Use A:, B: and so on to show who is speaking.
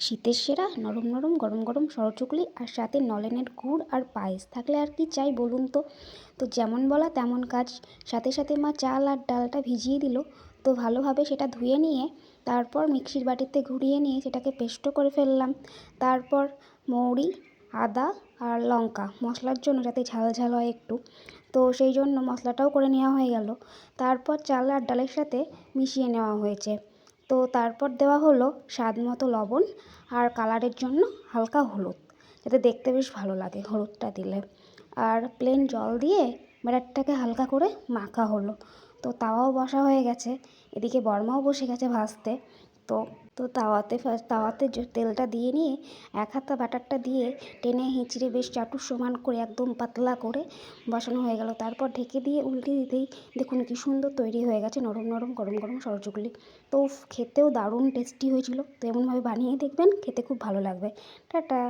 A: শীতের সেরা, নরম নরম, গরম গরম সরচুকলি আর সাথে নলেনের গুড় আর পায়েস। থাকলে আর কি চাই বলুন তো? তো যেমন বলা তেমন কাজ। সাথে সাথে মা চাল আর ডালটা ভিজিয়ে দিল। তো ভালোভাবে সেটা ধুয়ে নিয়ে, তারপর মিক্সির বাটিতে ঘুরিয়ে নিয়ে সেটাকে পেস্ট করে ফেললাম। তারপর মৌরি, আদা আর লঙ্কা মশলার জন্য যাতে ঝাল ঝাল হয় একটু। তো সেই জন্য মশলাটাও করে নেওয়া হয়ে গেল। তারপর চাল আর ডালের সাথে মিশিয়ে নেওয়া হয়েছে। তো তারপর দেওয়া হলো স্বাদ মতো লবণ আর কালারের জন্য হালকা হলুদ, যাতে দেখতে বেশ ভালো লাগে হলুদটা দিলে। আর প্লেন জল দিয়ে ব্যাটারটাকে হালকা করে মাখা হলো। তো তাওয়াও বসা হয়ে গেছে, এদিকে বর্মাও বসে গেছে ভাজতে। তো তো তাওয়াতে ফার্স্ট তাওয়াতে তেলটা দিয়ে নিয়ে এক হাতা ব্যাটারটা দিয়ে টেনে হিঁচড়ে বেশ চাটু সমান করে একদম পাতলা করে বসানো হয়ে গেল। তারপর ঢেকে দিয়ে উল্টে দিতেই দেখুন কি সুন্দর তৈরি হয়ে গেছে নরম নরম গরম গরম সরচুগলি তো খেতেও দারুণ টেস্টি হয়েছিল। তো এমনভাবে বানিয়ে দেখবেন, খেতে খুব ভালো লাগবে। টাটা!